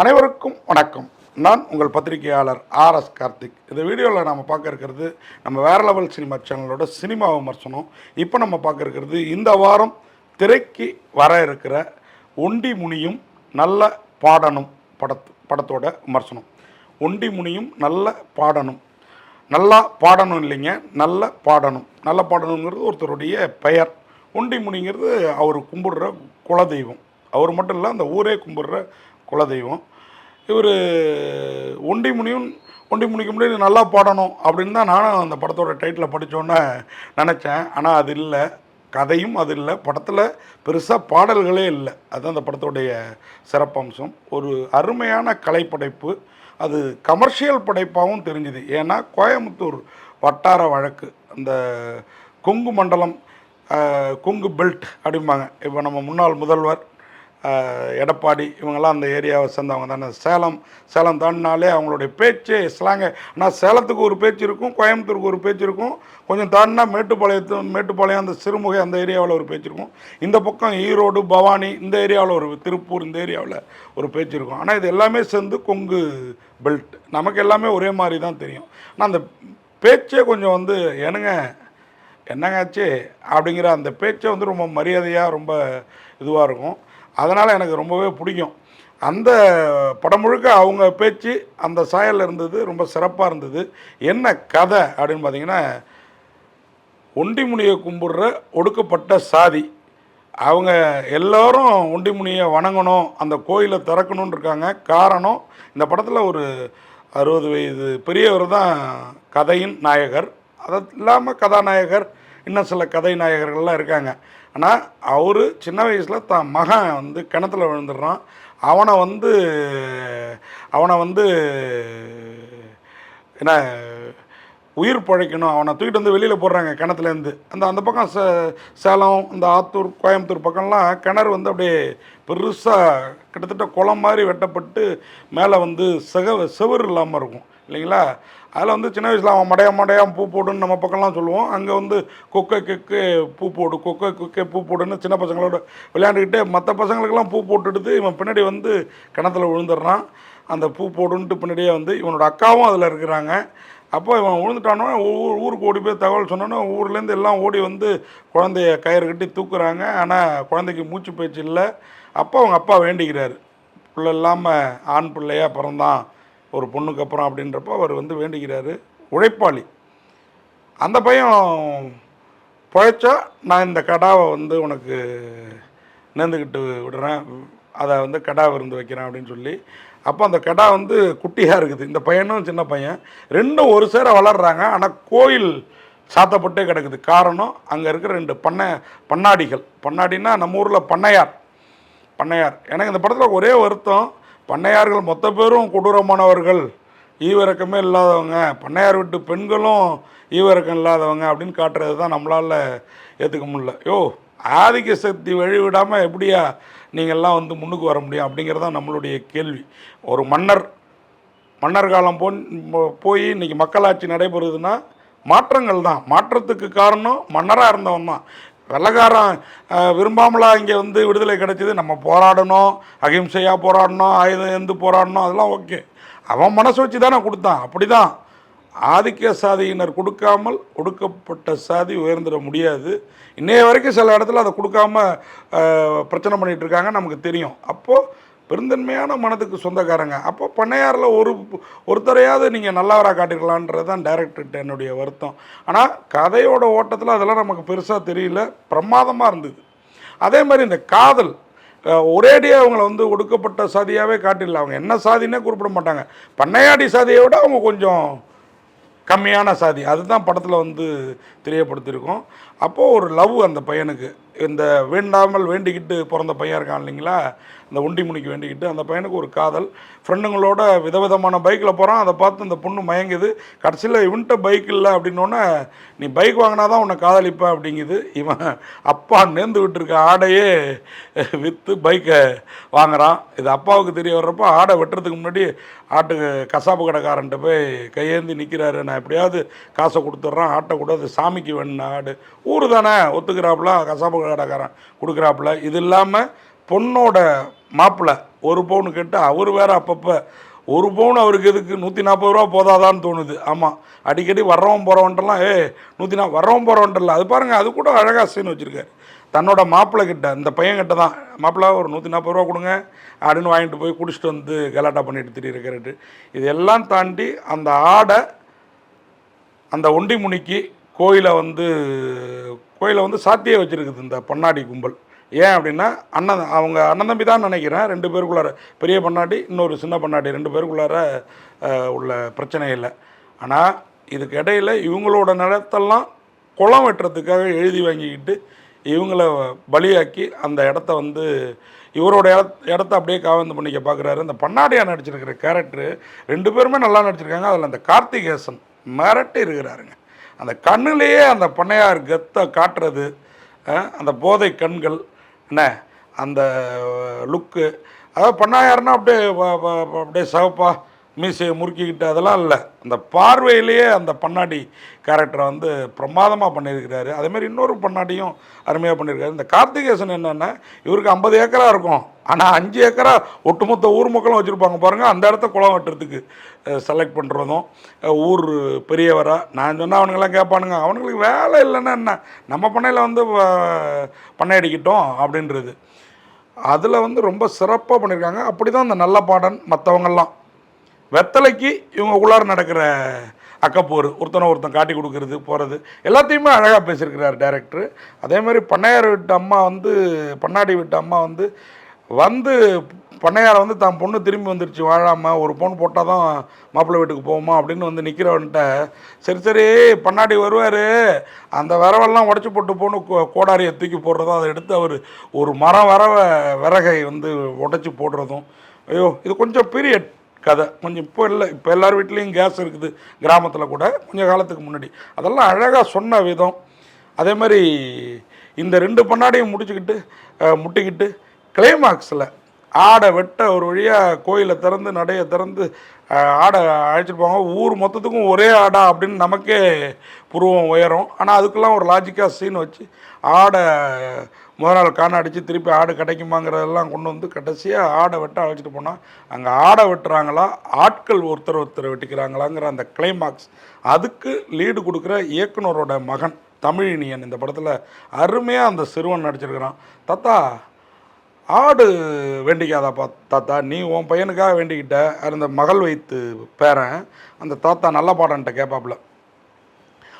அனைவருக்கும் வணக்கம். நான் உங்கள் பத்திரிகையாளர் ஆர் எஸ் கார்த்திக். இந்த வீடியோவில் நம்ம பார்க்க இருக்கிறது நம்ம வேற லெவல் சினிமா சேனலோட சினிமா விமர்சனம். இப்போ நம்ம பார்க்க இருக்கிறது இந்த வாரம் திரைக்கு வர இருக்கிற ஒண்டி முனியும் நல்ல பாடணும் படத்து படத்தோட விமர்சனம். ஒண்டி முனியும் நல்ல பாடணும் நல்லா பாடணும் இல்லைங்க நல்ல பாடணும் நல்ல பாடணுங்கிறது ஒருத்தருடைய பெயர். ஒண்டி முனிங்கிறது அவர் கும்பிடுற குலதெய்வம். அவர் மட்டும் இல்லை அந்த ஊரே கும்பிடுற குலதெய்வம். இவர் ஒண்டி முனியும் ஒண்டி முன்னாடி நல்லா பாடணும் அப்படின்னு தான் நானும் அந்த படத்தோட டைட்டில் படித்தோன்னே நினச்சேன். ஆனால் அது இல்லை. கதையும் அது இல்லை. படத்தில் பெருசாக பாடல்களே இல்லை. அதுதான் அந்த படத்தோடைய சிறப்பம்சம். ஒரு அருமையான கலைப்படைப்பு. அது கமர்ஷியல் படைப்பாகவும் தெரிஞ்சுது. ஏன்னா கோயம்புத்தூர் வட்டார வழக்கு. அந்த கொங்கு மண்டலம் கொங்கு பெல்ட் அப்படிம்பாங்க. இப்போ நம்ம முன்னாள் முதல்வர் எடப்பாடி இவங்கெல்லாம் அந்த ஏரியாவை சேர்ந்தவங்க தானே. சேலம் சேலம் தாண்டினாலே அவங்களுடைய பேச்சே ஸ்லாங்க. ஆனால் சேலத்துக்கு ஒரு பேச்சு இருக்கும் கோயம்புத்தூருக்கு ஒரு பேச்சு இருக்கும். கொஞ்சம் தாண்டினா மேட்டுப்பாளையத்து மேட்டுப்பாளையம் அந்த சிறுமுகை அந்த ஏரியாவில் ஒரு பேச்சு இருக்கும். இந்த பக்கம் ஈரோடு பவானி இந்த ஏரியாவில் ஒரு திருப்பூர் இந்த ஏரியாவில் ஒரு பேச்சு இருக்கும். ஆனால் இது எல்லாமே சேர்ந்து கொங்கு பெல்ட் நமக்கு எல்லாமே ஒரே மாதிரி தான் தெரியும். ஆனால் அந்த பேச்சே கொஞ்சம் வந்து என்னங்க என்னங்காச்சு அப்படிங்கிற அந்த பேச்சே வந்து ரொம்ப மரியாதையாக ரொம்ப இதுவாக இருக்கும். அதனால் எனக்கு ரொம்பவே பிடிக்கும். அந்த படம் முழுக்க அவங்க பேச்சு அந்த சாயலில் இருந்தது ரொம்ப சிறப்பாக இருந்தது. என்ன கதை அப்படின்னு பார்த்தீங்கன்னா ஒண்டிமுனியை கும்பிடுற ஒடுக்கப்பட்ட சாதி. அவங்க எல்லோரும் ஒண்டிமுனியை வணங்கணும் அந்த கோயிலை திறக்கணும்னு இருக்காங்க. காரணம் இந்த படத்தில் ஒரு அறுபது வயது பெரியவர் தான் கதையின் நாயகர். அது இல்லாமல் கதாநாயகர் இன்னும் சில கதை நாயகர்கள்லாம் இருக்காங்க. ஆனால் அவர் சின்ன வயசில் தான் மகன் வந்து கிணத்துல விழுந்துடுறான். அவனை வந்து அவனை வந்து என்ன உயிர் பழைக்கணும். அவனை தூக்கிட்டு வந்து வெளியில் போடுறாங்க கிணத்துலேருந்து அந்த அந்த பக்கம் சே சேலம் இந்த ஆத்தூர் கோயம்புத்தூர் பக்கம்லாம் கிணறு வந்து அப்படியே பெருசாக கிட்டத்தட்ட குளம் மாதிரி வெட்டப்பட்டு மேலே வந்து செக செவர் இல்லாமல் இருக்கும். இல்லைங்களா? அதில் வந்து சின்ன வயசில் அவன் மடையா மடையாம் பூ போடுன்னு நம்ம பக்கம்லாம் சொல்லுவோம். அங்கே வந்து கொக்கை கிக்கு பூ போடு கொக்கை கொக்கை பூ போடுன்னு சின்ன பசங்களோட விளையாண்டுக்கிட்டே மற்ற பசங்களுக்கெல்லாம் பூ போட்டுடுது இவன் பின்னாடி வந்து கிணத்துல விழுந்துடுறான். அந்த பூ போடுன்ட்டு பின்னாடியே வந்து இவனோட அக்காவும் அதில் இருக்கிறாங்க. அப்போ இவன் விழுந்துட்டானோ ஊர் ஊருக்கு ஓடி போய் தகவல் சொன்னோன்னே ஊர்லேருந்து எல்லாம் ஓடி வந்து குழந்தைய கயிறு கட்டி தூக்குறாங்க. ஆனால் குழந்தைக்கு மூச்சு பேச்சு இல்லை. அப்போ அவங்க அப்பா வேண்டிக்கிறாரு. பிள்ளை இல்லாமல் ஆண் பிள்ளையாக பிறந்தான். ஒரு பொண்ணுக்கு அப்புறம் அப்படின்றப்போ அவர் வந்து வேண்டுகிறாரு. உழைப்பாளி. அந்த பையன் பழைச்சா நான் இந்த கடாவை வந்து உனக்கு நேர்ந்துக்கிட்டு விடுறேன். அதை வந்து கடா விருந்து வைக்கிறேன் அப்படின்னு சொல்லி. அப்போ அந்த கடா வந்து குட்டியாக இருக்குது. இந்த பையனும் சின்ன பையன். ரெண்டும் ஒரு சேர வளர்றாங்க. ஆனால் கோயில் சாத்தப்பட்டே கிடக்குது. காரணம் அங்கே இருக்கிற ரெண்டு பண்ணை பண்ணாடிகள். பண்ணாடினா நம்ம ஊரில் பண்ணையார். பண்ணையார். எனக்கு இந்த படத்தில் ஒரே வருத்தம். பண்ணையார்கள் மொத்த பேரும் கொடூரமானவர்கள். ஈவிரக்கமே இல்லாதவங்க. பண்ணையார் வீட்டு பெண்களும் ஈவிரக்கம் இல்லாதவங்க அப்படின்னு காட்டுறது தான் நம்மளால் ஏற்றுக்க முடியல. யோ ஆதிக்க சக்தி வழி விடாமல் எப்படியா நீங்கள்லாம் வந்து முன்னுக்கு வர முடியும் அப்படிங்கிறது தான் நம்மளுடைய கேள்வி. ஒரு மன்னர் மன்னர் காலம் போ போய் இன்றைக்கி மக்களாட்சி நடைபெறுதுன்னா மாற்றங்கள் தான் மாற்றத்துக்கு காரணம் மன்னராக இருந்தவன் தான் வெள்ளக்காரன் விரும்பாமலா இங்கே வந்து விடுதலை கிடைச்சிது நம்ம போராடணும் அகிம்சையாக போராடணும் ஆயுதம் எந்து போராடணும் அதெல்லாம் ஓகே. அவன் மனசு வச்சு தானே கொடுத்தான் அப்படி தான் ஆதிக்க சாதியினர் கொடுக்காமல் ஒடுக்கப்பட்ட சாதி உயர்ந்துட முடியாது. இன்றைய வரைக்கும் சில இடத்துல அதை கொடுக்காம பிரச்சனை பண்ணிகிட்ருக்காங்க இருக்காங்க நமக்கு தெரியும். அப்போது பெருந்தன்மையான மனதுக்கு சொந்தக்காரங்க. அப்போ பண்ணையாரில் ஒரு ஒருத்தரையாவது நீங்கள் நல்லவராக காட்டிருக்கலான்றது தான் டேரக்டர்கிட்ட என்னுடைய வருத்தம். ஆனால் கதையோட ஓட்டத்தில் அதெல்லாம் நமக்கு பெருசாக தெரியல. பிரமாதமாக இருந்தது. அதே மாதிரி இந்த காதல் ஒரேடியாக அவங்கள வந்து ஒடுக்கப்பட்ட சாதியாகவே காட்டிடல. அவங்க என்ன சாதினே குறிப்பிட மாட்டாங்க. பண்ணையாடி சாதியை விட அவங்க கொஞ்சம் கம்மியான சாதி. அதுதான் படத்தில் வந்து தெரியப்படுத்தியிருக்கோம். அப்போது ஒரு லவ் அந்த பையனுக்கு. இந்த வேண்டாமல் வேண்டிக்கிட்டு பிறந்த பையன் இருக்கான் இல்லைங்களா? இந்த ஒண்டி முனிக்கு வேண்டிக்கிட்டு அந்த பையனுக்கு ஒரு காதல். ஃப்ரெண்டுங்களோட விதவிதமான பைக்கில் போகிறான் அதை பார்த்து அந்த பொண்ணு மயங்குது. கடைசியில் இவன்ட்ட பைக் இல்லை அப்படின்னோடனே நீ பைக் வாங்கினா தான் உன்னை காதலிப்பேன் அப்படிங்குது. இவன் அப்பா நேர்ந்து விட்டுருக்க ஆடையே விற்று பைக்கை வாங்குறான். இது அப்பாவுக்கு தெரிய வர்றப்போ ஆடை வெட்டுறதுக்கு முன்னாடி ஆட்டுக்கு கசாப்பு கடைக்காரன்ட்ட போய் கையேந்தி நிற்கிறாரு நான் எப்படியாவது காசை கொடுத்துட்றான். ஆட்டை கூட. அது சாமிக்கு வேணும் ஆடு. ஊர் தானே? ஒத்துக்கிறாப்புல. கசாப்பு கடைக்காரன் கொடுக்குறாப்புல. இது இல்லாமல் பொண்ணோட மாப்பிள்ளை ஒரு பவுன் கேட்டு அவர் வேறு அப்பப்போ. ஒரு பவுன் அவருக்கு எதுக்கு? நூற்றி நாற்பது ரூபா போதாதான்னு தோணுது. ஆமாம் அடிக்கடி வர்றவன் போகிறவன்ட்டெல்லாம் ஏ நூற்றி நா வர்றவன் போகிறவன்ட்டல அது பாருங்கள் அது கூட அழகாக சீன் வச்சுருக்காரு. தன்னோட மாப்பிள்ளை கிட்ட இந்த பையன் கிட்ட தான் மாப்பிள்ளை ஒரு நூற்றி நாற்பது ரூபா கொடுங்க. அப்படின்னு வாங்கிட்டு போய் குடிச்சிட்டு வந்து கலாட்டா பண்ணிட்டு திரியிருக்கிறாரு இதெல்லாம் தாண்டி அந்த ஆடை அந்த ஒண்டி முனிக்கு கோயிலை வந்து கோயிலை வந்து சாத்தியே வச்சுருக்குது இந்த பண்ணாடி கும்பல். ஏன் அப்படின்னா அண்ணன் அவங்க அண்ணன் தம்பி தான் நினைக்கிறேன். ரெண்டு பேருக்குள்ளார பெரிய பண்ணாடி இன்னொரு சின்ன பண்ணாடி ரெண்டு பேருக்குள்ளார உள்ள பிரச்சனை இல்லை. ஆனால் இதுக்கு இடையில இவங்களோட நிலத்தெல்லாம் குளம் வெட்டுறதுக்காக எழுதி வாங்கிக்கிட்டு இவங்கள பலியாக்கி அந்த இடத்த வந்து இவரோட இடத்த அப்படியே காவந்து பண்ணிக்க பார்க்குறாரு இந்த பண்ணாடியாக நடிச்சிருக்கிற கேரக்டரு ரெண்டு பேருமே நல்லா நடிச்சிருக்காங்க. அதில் அந்த கார்த்திகேசன் மிரட்டி இருக்கிறாருங்க. அந்த கண்ணுலேயே அந்த பண்ணையார் கெத்தை காட்டுறது அந்த போதை கண்கள் என்ன அந்த லுக்கு அதாவது பண்ணாயாருன்னா அப்படியே அப்படியே சவப்பா மீசையை முறுக்கிக்கிட்டு அதெல்லாம் இல்லை. அந்த பார்வையிலேயே அந்த பண்ணாடி கேரக்டரை வந்து பிரமாதமாக பண்ணியிருக்கிறாரு. அதேமாதிரி இன்னொரு பண்ணாடியும் அருமையாக பண்ணியிருக்காரு. இந்த கார்த்திகேசன் என்னென்னா இவருக்கு ஐம்பது ஏக்கராக இருக்கும். ஆனால் அஞ்சு ஏக்கரா ஒட்டுமொத்த ஊர் மக்களும் வச்சுருப்பாங்க பாருங்கள் அந்த இடத்த குளம் வெட்டுறதுக்கு செலக்ட் பண்ணுறதும் ஊர் பெரியவராக நான் சொன்னால் அவனுங்கெல்லாம் கேட்பானுங்க அவனுங்களுக்கு வேலை இல்லைன்னா என்ன? நம்ம பண்ணையில் வந்து பண்ணையடிக்கிட்டோம் பண்ணை அப்படின்றது. அதில் வந்து ரொம்ப சிறப்பாக பண்ணியிருக்காங்க. அப்படி தான் இந்த நல்ல பாடன் மற்றவங்கெல்லாம் வெத்தலைக்கு இவங்க உள்ளார நடக்கிற அக்கப்போர் ஒருத்தனை ஒருத்தன் காட்டி கொடுக்கறது போகிறது எல்லாத்தையுமே அழகாக பேசியிருக்கிறார் டேரக்டர் அதே மாதிரி பண்ணையார் வீட்டு அம்மா வந்து பண்ணாடி வீட்டு அம்மா வந்து வந்து பண்ணையாரை வந்து தான் பொண்ணு திரும்பி வந்துருச்சு வாழாமல் ஒரு பொண்ணு போட்டால் தான் மாப்பிள்ளை வீட்டுக்கு போவோமா அப்படின்னு வந்து நிற்கிறவன்ட்ட சரி சரி பண்ணாடி வருவார். அந்த வரவெல்லாம் உடச்சி போட்டு போன்னு கோ- கோடாரியை தூக்கி போடுறதும் அதை எடுத்து அவர் ஒரு மரம் வரவ விறகை வந்து உடச்சி போடுறதும் ஐயோ இது கொஞ்சம் பீரியட் கதை. கொஞ்சம் இப்போ இல்லை இப்போ எல்லார் வீட்லேயும் கேஸ் இருக்குது கிராமத்தில் கூட கொஞ்சம் காலத்துக்கு முன்னாடி. அதெல்லாம் அழகாக சொன்ன விதம். அதே மாதிரி இந்த ரெண்டு பண்ணாடியும் முடிச்சுக்கிட்டு முட்டிக்கிட்டு கிளைமாக்ஸில் ஆடை வெட்ட ஒரு வழியாக கோயிலை திறந்து நடையை திறந்து ஆடை அழைச்சிட்டு போவாங்க. ஊர் மொத்தத்துக்கும் ஒரே ஆடா அப்படின்னு நமக்கே புருவம் உயரும். ஆனால் அதுக்கெல்லாம் ஒரு லாஜிக்காக சீன் வச்சு ஆடை முதல் நாள் காண அடித்து திருப்பி ஆடு கிடைக்குமாங்கிறதெல்லாம் கொண்டு வந்து கடைசியாக ஆடை வெட்ட அழைச்சிட்டு போனால் அங்கே ஆடை வெட்டுறாங்களா? ஆட்கள் ஒருத்தர் ஒருத்தர் வெட்டிக்கிறாங்களாங்கிற அந்த கிளைமாக்ஸ் அதுக்கு லீடு கொடுக்குற இயக்குனரோட மகன் தமிழினியன் இந்த படத்தில் அருமையாக அந்த சிறுவன் நடிச்சிருக்கிறான். தத்தா ஆடு வேண்டிக்காதாப்பா தாத்தா நீ உன் பையனுக்காக வேண்டிக்கிட்ட அந்த மகள் வைத்து பேரன் அந்த தாத்தா நல்ல பாடன்ட்ட கேட்பாப்புல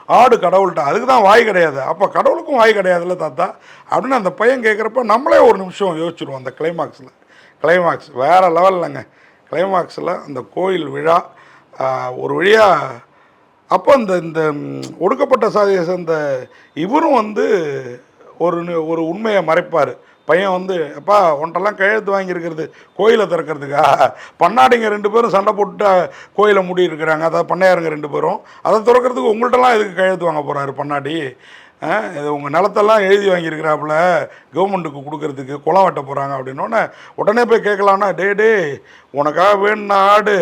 ஆடு கடவுள்கிட்ட அதுக்கு தான் வாய் கிடையாது. அப்போ கடவுளுக்கும் வாய் கிடையாதுல்ல தாத்தா? அப்படின்னு அந்த பையன் கேட்குறப்ப நம்மளே ஒரு நிமிஷம் யோசிச்சிருவோம் அந்த கிளைமாக்ஸில் கிளைமாக்ஸ் வேறு லெவல்லங்க கிளைமாக்ஸில் அந்த கோயில் விழா ஒரு வழியாக அப்போ இந்த இந்த ஒடுக்கப்பட்ட சாதியை சேர்ந்த இவரும் வந்து ஒரு ஒரு உண்மையை மறைப்பார். பையன் வந்து அப்பா உன்ட்டெல்லாம் கையெழுத்து வாங்கியிருக்கிறது கோயிலை திறக்கிறதுக்கா? பண்ணாடிங்க ரெண்டு பேரும் சண்டை போட்டு கோயிலை மூடி இருக்கிறாங்க அதாவது பண்ணையாருங்க ரெண்டு பேரும். அதை திறக்கிறதுக்கு உங்கள்கிட்டலாம் எதுக்கு கையெழுத்து வாங்க போகிறாரு பண்ணாடி? இது உங்கள் நிலத்தெல்லாம் எழுதி வாங்கியிருக்கிறாப்புல கவர்மெண்ட்டுக்கு கொடுக்கறதுக்கு குளம் வெட்ட போகிறாங்க அப்படின்னோடனே உடனே போய் கேட்கலான்னா டே டே உனக்காக வேணும்னா ஆடு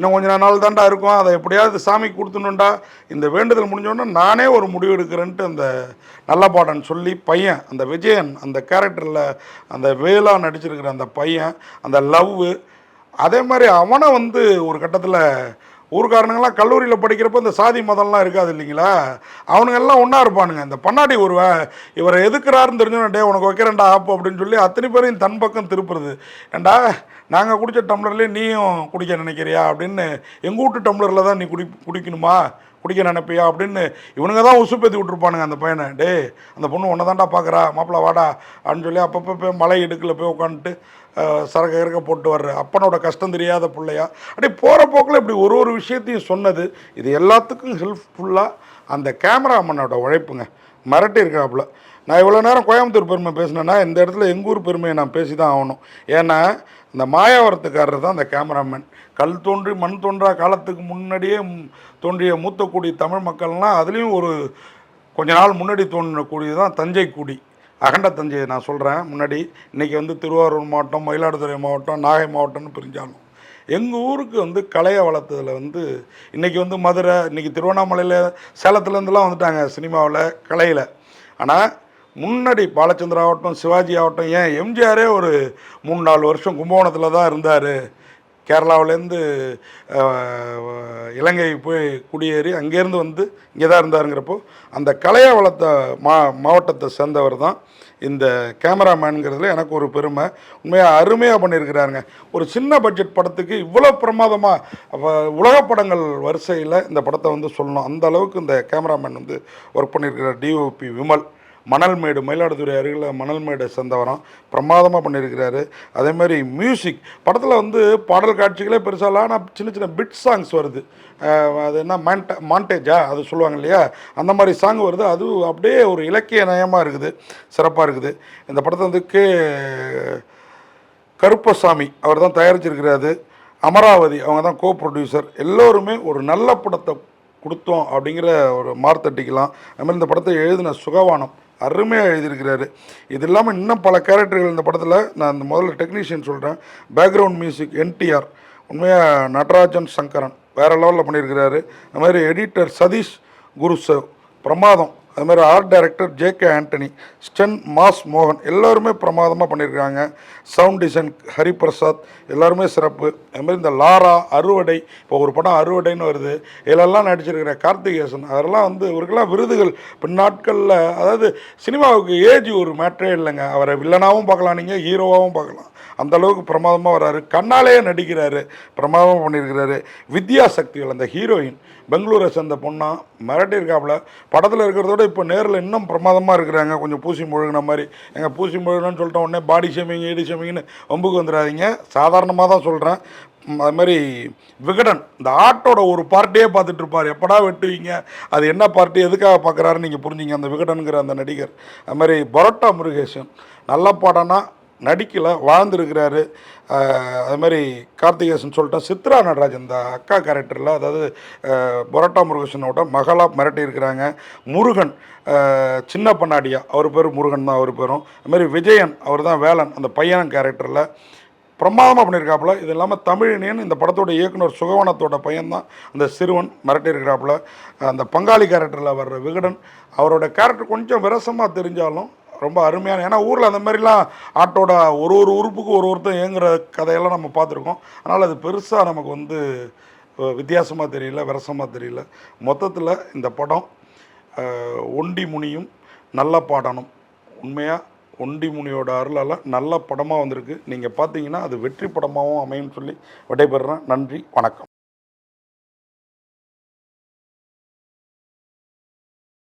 இன்னும் கொஞ்ச நாள் தாண்டா இருக்கும். அதை எப்படியாவது சாமிக்கு கொடுத்துணுண்டா இந்த வேண்டுதல் முடிஞ்சோடனே நானே ஒரு முடிவு எடுக்கிறேன்ட்டு அந்த நல்ல பாடன் சொல்லி பையன் அந்த விஜயன் அந்த கேரக்டரில் அந்த வேலா நடிச்சிருக்கிற அந்த பையன் அந்த லவ்வு அதே மாதிரி அவனை வந்து ஒரு கட்டத்தில் ஊர்க்காரனுங்கெல்லாம் கல்லூரியில் படிக்கிறப்ப இந்த சாதி மதம்லாம் இருக்காது இல்லைங்களா? அவனுங்க எல்லாம் ஒன்றா இருப்பானுங்க. இந்த பண்ணாடி ஒரு இவரை எதுக்குறாருன்னு தெரிஞ்சோன்னா டே உனக்கு வைக்கிறேன்டா ஆப்பு அப்படின்னு சொல்லி அத்தனை பேரையும் தன் பக்கம் திருப்புறது. ஏண்டா நாங்கள் குடித்த டம்ளர்லேயே நீயும் குடிக்க நினைக்கிறியா? அப்படின்னு எங்கள் வீட்டு டம்ளரில் தான் நீ குடி குடிக்கணுமா? குடிக்க நினைப்பியா? அப்படின்னு இவனுங்க தான் உசுப்பேற்றி விட்ருப்பானுங்க அந்த பையனை. டே அந்த பொண்ணு ஒன்று தான்டா பார்க்குறா மாப்பிள்ளை வாடா அப்படின்னு சொல்லி அப்பப்போ போய் மலை இடுக்கில் போய் உட்காந்துட்டு சரக்கு இறக்க போட்டு வர்ற அப்பனோட கஷ்டம் தெரியாத பிள்ளையா? அப்படியே போகிற போக்கில் இப்படி ஒரு ஒரு விஷயத்தையும் சொன்னது இது எல்லாத்துக்கும் ஹெல்ப்ஃபுல்லாக அந்த கேமராமேனோட உழைப்புங்க. மிரட்டி இருக்கிறாப்புல நான் இவ்வளோ நேரம் கோயம்புத்தூர் பெருமை பேசினேன்னா இந்த இடத்துல எங்கள் ஊர் பெருமையை நான் பேசி தான் ஆகணும். ஏன்னா இந்த மாயாவரத்துக்காரர் தான் அந்த கேமராமேன். கல் தோன்றி மண் தோன்றா காலத்துக்கு முன்னாடியே தோன்றிய மூத்தக்குடி தமிழ் மக்கள்லாம் அதுலேயும் ஒரு கொஞ்ச நாள் முன்னாடி தோன்றக்கூடிய தான் தஞ்சை குடி. அகண்ட தஞ்சையை நான் சொல்கிறேன் முன்னாடி இன்றைக்கி வந்து திருவாரூர் மாவட்டம் மயிலாடுதுறை மாவட்டம் நாகை மாவட்டம்னு பிரிஞ்சாலும் எங்கள் ஊருக்கு வந்து கலையை வளர்த்ததில் வந்து இன்றைக்கி வந்து மதுரை இன்றைக்கி திருவண்ணாமலையில் சேலத்துலேருந்துலாம் வந்துட்டாங்க சினிமாவில் கலையில். ஆனால் முன்னாடி பாலச்சந்திரா ஆகட்டும் சிவாஜி ஆகட்டும் ஏன் எம்ஜிஆரே ஒரு மூணு நாலு வருஷம் கும்பகோணத்தில் தான் இருந்தார். கேரளாவிலேருந்து இலங்கை போய் குடியேறி அங்கேருந்து வந்து இங்கே தான் இருந்தாருங்கிறப்போ அந்த கலையை வளர்த்த மா மாவட்டத்தை சேர்ந்தவர் தான் இந்த கேமராமேனுங்கிறதுல எனக்கு ஒரு பெருமை. உண்மையாக அருமையாக பண்ணியிருக்கிறாருங்க. ஒரு சின்ன பட்ஜெட் படத்துக்கு இவ்வளோ பிரமாதமாக உலக படங்கள் வரிசையில் இந்த படத்தை வந்து சொல்லணும். அந்த அளவுக்கு இந்த கேமராமேன் வந்து ஒர்க் பண்ணியிருக்கிறார். டிஓபி விமல். மணல்மேடு மயிலாடுதுறை அருகில் மணல்மேடு சந்தவரம் பிரமாதமாக பண்ணியிருக்கிறாரு அதே மாதிரி மியூசிக் படத்தில் வந்து பாடல் காட்சிகளே பெருசாலாம் ஆனால் சின்ன சின்ன பிட் சாங்ஸ் வருது. அது என்ன மான்ட மாண்டேஜா அது சொல்லுவாங்க இல்லையா? அந்த மாதிரி சாங் வருது. அது அப்படியே ஒரு இலக்கிய நயமாக இருக்குது. சிறப்பாக இருக்குது. இந்த படத்தை வந்து கே கருப்பசாமி அவர் தான் தயாரிச்சிருக்கிறாரு. அமராவதி அவங்க தான் கோ ப்ரொடியூசர் எல்லோருமே ஒரு நல்ல படத்தை கொடுத்தோம் அப்படிங்கிற ஒரு மார்த்தட்டிக்கலாம். அதுமாதிரி இந்த படத்தை எழுதின சுகவானம் அருமையாக எழுதியிருக்கிறாரு. இது இல்லாமல் இன்னும் பல கேரக்டர்கள் இந்த படத்தில் நான் இந்த முதல்ல டெக்னீஷியன் சொல்கிறேன் பேக்ரவுண்ட் மியூசிக் என்டிஆர் உண்மையாக நடராஜன் சங்கரன். வேறு லெவலில் பண்ணியிருக்கிறாரு. அது மாதிரி எடிட்டர் சதீஷ் குருசேவ். பிரமாதம். அது மாதிரி art director J K Antony stand மாஸ் மோகன் எல்லாருமே பிரமாதமாக பண்ணியிருக்காங்க சவுண்ட் டிசைன் ஹரிபிரசாத் எல்லாருமே சிறப்பு. அது மாதிரி இந்த லாரா அறுவடை இப்போ ஒரு படம் அறுவடைன்னு வருது. இதிலெல்லாம் நடிச்சிருக்கிற கார்த்திகேசன் அதெல்லாம் வந்து இவருக்கெல்லாம் விருதுகள். பின்னாட்களில் அதாவது சினிமாவுக்கு ஏஜ் ஒரு மேட்டரே இல்லைங்க. அவரை வில்லனாகவும் பார்க்கலாம் நீங்கள் ஹீரோவாகவும் பார்க்கலாம். அந்த அளவுக்கு பிரமாதமாக வராரு. கண்ணாலேயே நடிக்கிறாரு. பிரமாதமாக பண்ணியிருக்கிறாரு வித்யா சக்திகள் அந்த ஹீரோயின் பெங்களூரை சேர்ந்த பொண்ணா மிரட்டியிருக்காப்புல. படத்தில் இருக்கிறதோட இப்போ நேரில் இன்னும் பிரமாதமாக இருக்கிறாங்க. கொஞ்சம் பூசி முழுகின மாதிரி. எங்கள் பூசி முழுகினு சொல்லிட்ட உடனே பாடி ஷேமிங் ஈடி ஷேமிங்னு ஒம்புக்கு வந்துடாதீங்க. சாதாரணமாக தான் சொல்கிறேன் அது மாதிரி விகடன் இந்த ஆட்டோட ஒரு பார்ட்டியே பார்த்துட்டு இருப்பார். எப்படா வெட்டுவீங்க? அது என்ன பார்ட்டி எதுக்காக பார்க்குறாருன்னு நீங்கள் புரிஞ்சுங்க. அந்த விகடனுங்கிற அந்த நடிகர். அது மாதிரி பரோட்டா முருகேசன். நல்ல பாடம்னா நடிக்கல வாழ்ந்துருக்கிறாரு. அது மாதிரி கார்த்திகேசன் சொல்லிட்டேன் சித்ரா நடராஜன் இந்த அக்கா கேரக்டரில் அதாவது பொரோட்டா முருகேஷனோட முருகேசனோட மகளாக மிரட்டி இருக்கிறாங்க. முருகன் சின்ன பண்ணாடியா அவர் பேர் முருகன் தான் அவர் பேரும். அது மாதிரி விஜயன் அவர் தான் வேலன் அந்த பையன் கேரக்டரில் பிரமாதமாக பண்ணியிருக்காப்புல. இது இல்லாமல் தமிழினியன் இந்த படத்தோட இயக்குனர் சுகவனத்தோட பையன்தான் அந்த சிறுவன் மிரட்டியிருக்கிறாப்புல அந்த பங்காளி கேரக்டரில் வர்ற விகடன் அவரோட கேரக்டர் கொஞ்சம் விரசமாக தெரிஞ்சாலும் ரொம்ப அருமையான ஏன்னா ஊரில் அந்த மாதிரிலாம் ஆட்டோட ஒரு ஒரு உறுப்புக்கு ஒரு ஒருத்தர் இயங்குற கதையெல்லாம் நம்ம பார்த்துருக்கோம். அதனால் அது பெருசாக நமக்கு வந்து வித்தியாசமாக தெரியல விரசமாக தெரியல. மொத்தத்தில் இந்த படம் ஒண்டி முனியும் நல்ல பாடணும். உண்மையாக ஒண்டி முனியோட அருளால் நல்ல படமாக வந்திருக்கு. நீங்கள் பார்த்தீங்கன்னா அது வெற்றி படமாகவும் அமையும்னு சொல்லி விடைபெறுறேன். நன்றி வணக்கம்.